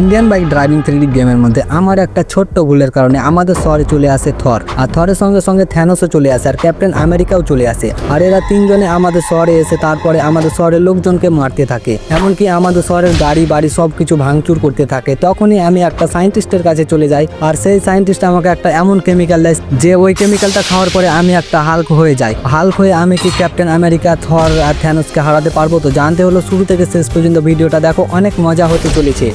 Indian bike driving three গেমের মধ্যে আমার একটা ছোট্ট ভুলের কারণে আমাদের শহরে চলে আসে থর। আর থরের সঙ্গে সঙ্গে থ্যানোসও চলে আসে আর ক্যাপ্টেন আমেরিকাও চলে আসে। আর এরা তিনজনে আমাদের শহরে এসে তারপরে আমাদের শহরের লোকজনকে মারতে থাকে। এমনকি আমাদের শহরের গাড়ি, বাড়ি সব কিছু ভাঙচুর করতে থাকে। তখনই আমি একটা সায়েন্টিস্টের কাছে চলে যাই আর সেই সায়েন্টিস্ট আমাকে একটা এমন কেমিক্যাল দেয় যে ওই কেমিক্যালটা খাওয়ার পরে আমি একটা হাল্ক হয়ে যাই। হাল্ক হয়ে আমি কি ক্যাপ্টেন আমেরিকা, থর আর থ্যানোসকে হারাতে পারব তো জানতে হলো শুরু থেকে শেষ পর্যন্ত ভিডিওটা দেখো। অনেক মজা হতে চলেছে।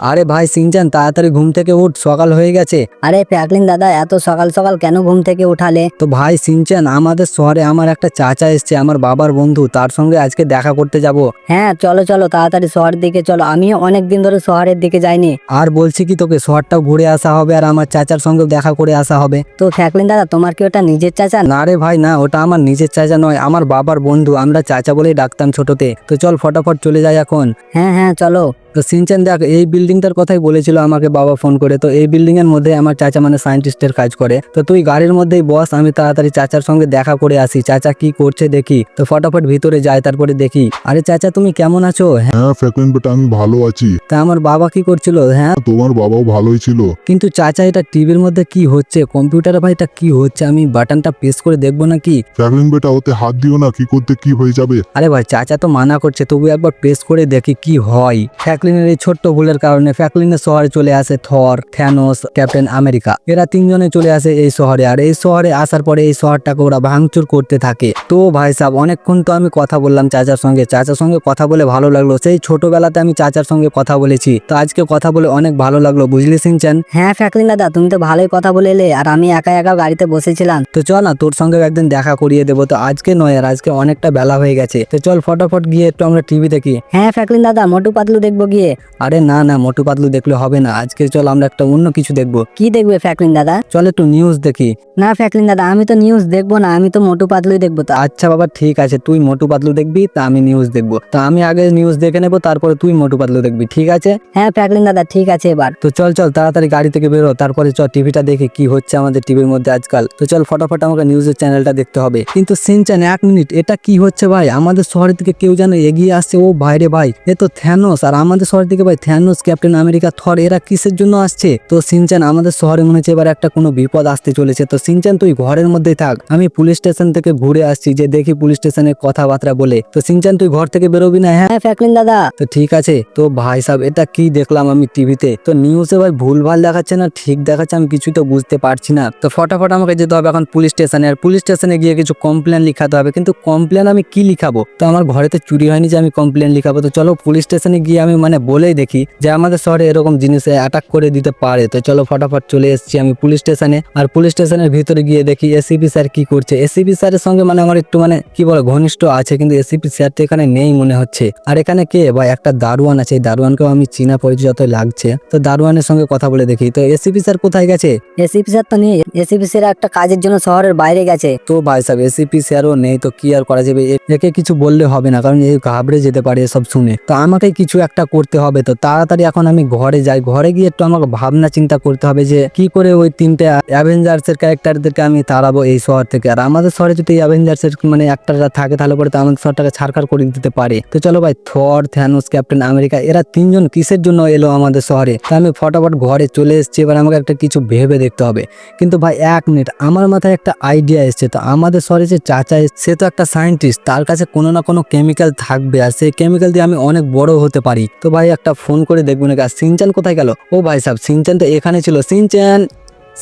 আরে ভাই সিনচান তাড়াতাড়ি ঘুম থেকে উঠ সকাল হয়ে গেছে। আরে ফ্র্যাঙ্কলিন দাদা এত সকাল সকাল কেন ঘুম থেকে উঠালে? তো ভাই সিনচান আমাদের শহরে আমার একটা চাচা এসছে আমার বাবার বন্ধু তার সঙ্গে আজকে দেখা করতে যাব। হ্যাঁ চলো চলো তাড়াতাড়ি শহরের দিকে চলো আমিও অনেক দিন ধরে শহরের দিকে যাইনি। আর বলছি কি তোকে শহরটাও ঘুরে আসা হবে আর আমার চাচার সঙ্গেও দেখা করে আসা হবে। তো ফ্র্যাঙ্কলিন দাদা তোমার কি ওটা নিজের চাচা? না রে ভাই না ওটা আমার নিজের চাচা নয় আমার বাবার বন্ধু আমরা চাচা বলেই ডাকতাম ছোটতে। তো চল ফটাফট চলে যাই এখন। হ্যাঁ হ্যাঁ চলো। তো সিনচান দেখ এই বিল্ডিংটার কথাই বলেছিল আমাকে বাবা ফোন করে তো এই বিল্ডিং এর মধ্যে আমার চাচা মানে সায়েন্টিস্টের কাজ করে। তো তুই গাড়ির মধ্যেই বস আমি তাড়াতাড়ি চাচার সঙ্গে দেখা করে আসি। চাচা কি করছে দেখি। তো ফটাফট ভিতরে যায় তারপরে দেখি। আরে চাচা তুমি কেমন আছো? হ্যাঁ। হ্যাঁ ফ্র্যাঙ্কলিন বেটা আমি ভালো আছি। তা আমার বাবা কি করছিল? হ্যাঁ। তোমার বাবাও ভালোই ছিল। কিন্তু চাচা এটা টিভির মধ্যে কি হচ্ছে? কম্পিউটারে ভাই এটা কি হচ্ছে? আমি বাটনটা প্রেস করে দেখব নাকি? ফ্র্যাঙ্কলিন বেটা ওতে হাত দিও না কি করতে কি হয়ে যাবে? আরে ভাই চাচা তো মানা করছে তবু একবার প্রেস করে দেখি কি হয়? ফ্যাকলিনের এই ছোট্ট ভুলের কারণে ফ্যাকলিনের শহরে চলে আসে থর থ্যানোস ক্যাপ্টেন আমেরিকা। এরা তিনজনে চলে আসে এই শহরে আর এই শহরে আসার পরে এই শহরটাকে ওরা ভাঙচুর করতে থাকে। তো ভাই সাহেব অনেকক্ষণ তো আমি কথা বললাম চাচার সঙ্গে। চাচার সঙ্গে কথা বলে ভালো লাগল। সেই ছোটবেলাতে আমি চাচার সঙ্গে কথা বলেছি। তো আজকে কথা বলে অনেক ভালো লাগল বুঝলি সিনচান হ্যাঁ ফ্র্যাঙ্কলিন দাদা তুমি তো ভালোই কথা বলে এলে আর আমি একা একা গাড়িতে বসেছিলাম। তো চল না তোর সঙ্গে একদিন দেখা করিয়ে দেবো। তো আজকে নয় আর আজকে অনেকটা বেলা হয়ে গেছে। তো চল ফটাফট গিয়ে একটু আমরা টিভি দেখি। হ্যাঁ ফ্র্যাঙ্কলিন দাদা মোটু পাতলু দেখব গিয়ে। আরে না না মোটু পাতলু দেখলে হবে না। আজকে চল আমরা একটা অন্য কিছু দেখব। কি দেখবে ফ্র্যাঙ্কলিন দাদা? চল একটু নিউজ দেখি। না ফ্র্যাঙ্কলিন দাদা আমি তো নিউজ দেখব না আমি তো মোটু পাতলুই দেখব তা। আচ্ছা বাবা ঠিক আছে তুই মোটু পাতলু দেখবি তা আমি নিউজ দেখব। তা আমি আগে নিউজ দেখে নেব তারপরে তুই মোটু পাতলু দেখবি ঠিক আছে? হ্যাঁ ফ্র্যাঙ্কলিন দাদা ঠিক আছে এবার। তো চল চল তাড়াতাড়ি গাড়ি থেকে বেরো তারপরে চল টিভিটা দেখে কি হচ্ছে আমাদের টিভির মধ্যে আজকাল। তো চল ফটাফট আমাকে নিউজের চ্যানেলটা দেখতে হবে। কিন্তু সিনচান এক মিনিট এটা কি হচ্ছে ভাই? আমাদের শহরের দিকে কেউ যেন এগিয়ে আসছে ও বাইরে ভাই এ তো থ্যানোস আর আমাদের শহরের দিকে ভাই থ্যানোস ক্যাপ্টেন আমেরিকা থর এরা কিসের জন্য আসছে? তো সিনচান আমাদের শহরে মনে হচ্ছে এবার একটা কোনো বিপদ আসতে চলেছে। তো সিনচান তুই ঘরের মধ্যেই থাক। আমি পুলিশ স্টেশন থেকে ঘুরে আসছি যে দেখি পুলিশ স্টেশনে কথাবার্তা বলে। তো সিনচান তুই ঘর থেকে বেরোবি না হ্যাঁ? হ্যাঁ ফ্র্যাঙ্কলিন দাদা। তো ঠিক আছে। তো ভাই সাহেব এটা কি দেখলাম আমি টিভিতে? তো নিউজে ভাই ভুল ভালো দেখাচ্ছে না ঠিক দেখাচ্ছে আমি কিছুই তো বুঝতে পারছি না। তো ফটাফট আমাকে যেতে হবে এখন পুলিশ স্টেশনে আর পুলিশ স্টেশনে গিয়ে কিছু কমপ্লেন লিখাতে হবে। কিন্তু কমপ্লেন আমি কি লিখাবো? তো আমার ঘরেতে চুরি হয়নি যে আমি কমপ্লেন লিখাবো। তো চলো পুলিশ স্টেশনে গিয়ে আমি মানে বলেই দেখি যে আমাদের শহরে এরকম জিনিসে অ্যাটাক করে দিতে পারে। তো চলো ফটাফট চলে এসেছি আমি পুলিশ স্টেশনে আর পুলিশ স্টেশনের ভিতরে গিয়ে দেখি এসিপি স্যার কি করছে। এসিপি স্যারের সঙ্গে মানে আমার একটু মানে কি বলে ঘনিষ্ঠ আছে কিন্তু এসিপি স্যার তো এখানে নেই মনে হচ্ছে। আর এখানে কে? ভাই একটা দারোয়ান আছে। এই দারোয়ানকেও আমি চীনা পরিচয় লাগছে। তো দারোয়ানের সঙ্গে কথা বলে দেখি। তো এসিপি স্যার কোথায় গেছে? এসিপি স্যার তো নেই। এসিপি স্যার একটা কাজের জন্য শহরের বাইরে গেছে। তো ভাই সাহেব এসিপি স্যারও নেই তো কি আর করা যাবে? একে কিছু বললে হবে না কারণ এ ঘাবড়ে যেতে পারে সব শুনে। তো আমাকে কিছু একটা করতে হবে তো তাড়াতাড়ি এখন আমি ঘরে যাই, ঘরে গিয়ে একটু আমাকে ভাবনা চিন্তা করতে হবে যে কি করে ওই তিনটে অ্যাভেঞ্জার্স এর ক্যারেক্টারদেরকে আমি তাড়াবো এই শহর থেকে। আর আমাদের শহরে যদি অ্যাভেঞ্জার্স এর মানে একটারা থাকে, তাহলে পরে তো আমাদের শহরটাকে ছাড়কার করে দিতে পারে। তো চলো ভাই থর থ্যানোস ক্যাপ্টেন আমেরিকা এরা তিনজন কিসের জন্য এলো আমাদের শহরে? তো আমি ফটাফট ঘরে চলে এসেছি, এবার আমাকে একটা কিছু ভেবে দেখতে হবে। কিন্তু ভাই, এক মিনিট আমার মাথায় একটা আইডিয়া এসছে। তো আমাদের শহরে যে চাচা সে তো একটা সায়েন্টিস্ট তার কাছে কোনো না কোনো কেমিক্যাল থাকবে। আর সেই কেমিক্যাল দিয়ে আমি অনেক বড় হতে পারি। তো ভাই, একটা ফোন করে দেখব নাকি গাছ সিনচান কোথায় গেল? ও ভাই সাহেব সিনচান তো এখানে ছিল। Shinchan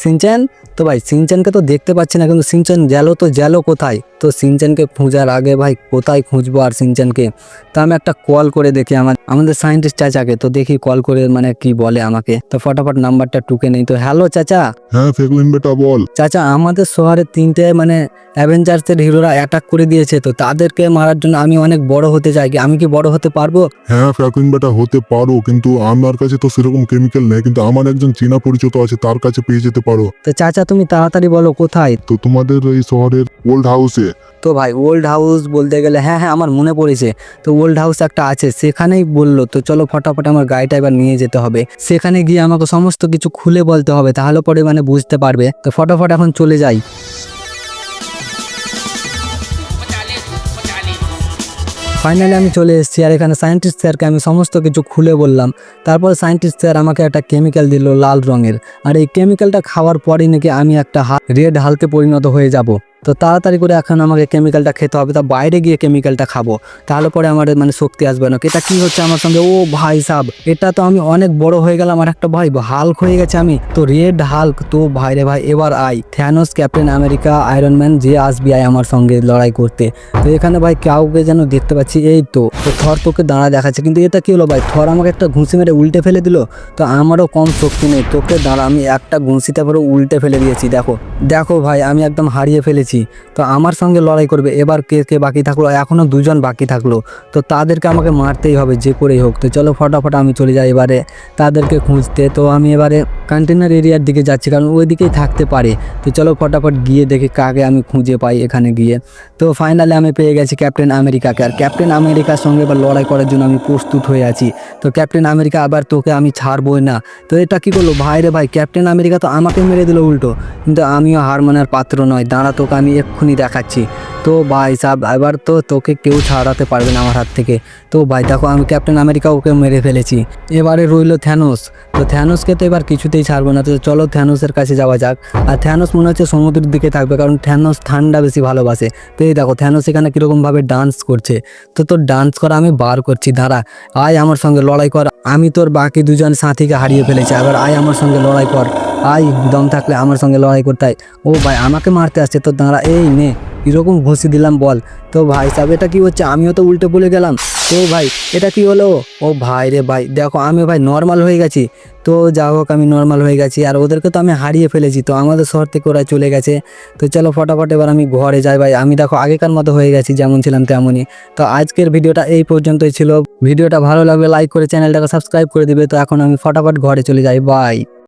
Shinchan? তো ভাই সিনচানকে তো দেখতে পাচ্ছি না কিন্তু সিনচান গেল তো গেল কোথায়? তো সিনচানকে খোঁজার আগে ভাই কোথায় খুঁজবো আর সিনচানকে? তো আমি একটা কল করে দেখি আমার আমাদের সায়েন্টিস্ট চাচাকে তো দেখি কল করে মানে কি বলে আমাকে। তো ফটাফট নাম্বারটা টুকে নেই তো হ্যালো চাচা। হ্যাঁ ফ্র্যাঙ্কলিন বেটা বল। চাচা আমাদের শহরে তিনটে মানে অ্যাভেঞ্জার্সের হিরোরা অ্যাটাক করে দিয়েছে তো তাদেরকে মারার জন্য আমি অনেক বড় হতে চাই কি আমি কি বড় হতে পারব? হ্যাঁ ফ্র্যাঙ্কলিন বেটা হতে পারো কিন্তু আমার কাছে তো সেরকম কেমিক্যাল নেই কিন্তু আমার একজন চীনা পরিচিত আছে তার কাছে পেয়ে যেতে পারো। তো চাচা তুমি তাড়াতাড়ি বলো কোথায়? তো তোমাদের ওই শহরের ওল্ড হাউসে তো ভাই ওল্ড হাউস বলতে গেলে হ্যাঁ হ্যাঁ আমার মনে পড়েছে। তো ওল্ড হাউস একটা আছে সেখানেই বলল তো চলো ফটাফট আমার গাড়িটা এবার নিয়ে যেতে হবে। সেখানে গিয়ে আমাকে সমস্ত কিছু খুলে বলতে হবে তাহলে পরে মানে বুঝতে পারবে। তো ফটাফট এখন চলে যাই। ফাইনালি আমি চলে এসেছি আর এখানে সায়েন্টিস্ট স্যারকে আমি সমস্ত কিছু খুলে বললাম। তারপর সায়েন্টিস্ট স্যার আমাকে একটা কেমিক্যাল দিল লাল রঙের। আর এই কেমিক্যালটা খাওয়ার পরই নাকি আমি একটা রেড হালকে পরিণত হয়ে যাব। তো তাড়াতাড়ি করে এখন আমাকে কেমিক্যালটা খেতে হবে, তা বাইরে গিয়ে কেমিক্যালটা খাব। তাহলে পরে আমার মানে শক্তি আসবে না। এটা কি হচ্ছে আমার সঙ্গে? ও ভাই সাব, এটা তো আমি অনেক বড় হয়ে গেলাম, আর একটা ভাই হাল্ক হয়ে গেছে আমি। তো রেড হাল্ক তো ভাই রে ভাই, এবার I Thanos Captain America Iron Man যে আসবি, আয় আমার সঙ্গে লড়াই করতে। তো এখানে ভাই কাউকে যেন দেখতে পাচ্ছি, এই তো। তো থর তোকে দাঁড়া দেখাচ্ছে, কিন্তু এটা কি হলো ভাই? থর আমাকে একটা ঘুষি মেরে উল্টে ফেলে দিল? তো আমারও কম শক্তি নেই। তোকে দাঁড়া, আমি একটা ঘুষিতে পরে উল্টে ফেলে দিয়েছি, দেখো। দেখো ভাই, আমি একদম হারিয়ে ফেলেছি। তো আমার সঙ্গে লড়াই করবে, এবার কে কে বাকি থাকল? এখনও দুজন বাকি থাকল। তো তাদেরকে আমাকে মারতেই হবে, যে করেই হোক। তো চলো ফটাফট আমি চলে যাই এবারে তাদেরকে খুঁজতে। তো আমি এবারে কন্টেনার এরিয়ার দিকে যাচ্ছি, কারণ ওই দিকেই থাকতে পারে। তো চলো ফটাফট গিয়ে দেখি কাকে আমি খুঁজে পাই এখানে গিয়ে। তো ফাইনালি আমি পেয়ে গেছি ক্যাপ্টেন আমেরিকাকে আর ক্যাপ্টেন আমেরিকার সঙ্গে এবার লড়াই করার জন্য আমি প্রস্তুত হয়ে আছি। তো ক্যাপ্টেন আমেরিকা আবার তোকে আমি ছাড়বই না। তো এটা কি করল? ভাই রে ভাই ক্যাপ্টেন আমেরিকা তো আমাকে মেরে দিল উল্টো। কিন্তু আমিও হার মানার পাত্র নয়। দাঁড়া তোকে আমি এক্ষুনি দেখাচ্ছি। তো ভাই সাহেব এবার তো তোকে কেউ ছাড়াতে পারবে না আমার হাত থেকে। তো ভাই, দেখো আমি ক্যাপ্টেন আমেরিকা ওকে মেরে ফেলেছি। এবারে রইল থ্যানোস। তো থ্যানোসকে তো এবার কিছুতেই ছাড়বো না। তো চলো থ্যানোসের কাছে যাওয়া যাক। আর থ্যানোস মনে হচ্ছে সমুদ্রের দিকে থাকবে, কারণ থ্যানোস ঠান্ডা বেশি ভালোবাসে। তো এই দেখো, থ্যানোস এখানে কীরকমভাবে ডান্স করছে। তো তোর ডান্স করা আমি বার করছি, দাঁড়া। আয় আমার সঙ্গে লড়াই কর। আমি তোর বাকি দুজন সাথীকে হারিয়ে ফেলেছি। এবার আয় আমার সঙ্গে লড়াই কর। আয় দম থাকলে আমার সঙ্গে লড়াই করতে ও ভাই, আমাকে মারতে আসছে তো দাঁড়া, এই নে কীরকম ঘষি দিলাম বল। তো ভাই সাহেব এটা কি হচ্ছে? আমিও তো উল্টে বলে গেলাম। তো ভাই, এটা কি হলো? ও ভাই রে ভাই, দেখো, আমি ভাই নর্মাল হয়ে গেছি। তো যা হোক, আমি নর্মাল হয়ে গেছি। আর ওদেরকে তো আমি হারিয়ে ফেলেছি, তো আমাদের শহর থেকে ওরা চলে গেছে। তো চলো, ফটাফট এবার আমি ঘরে যাই ভাই। আমি দেখো, আগেকার মতো হয়ে গেছি, যেমন ছিলাম তেমনই। তো আজকের ভিডিওটা এই পর্যন্তই ছিল। ভিডিওটা ভালো লাগলে লাইক করে চ্যানেলটাকে সাবস্ক্রাইব করে দিবে। তো এখন আমি ফটাফট ঘরে চলে যাই। বাই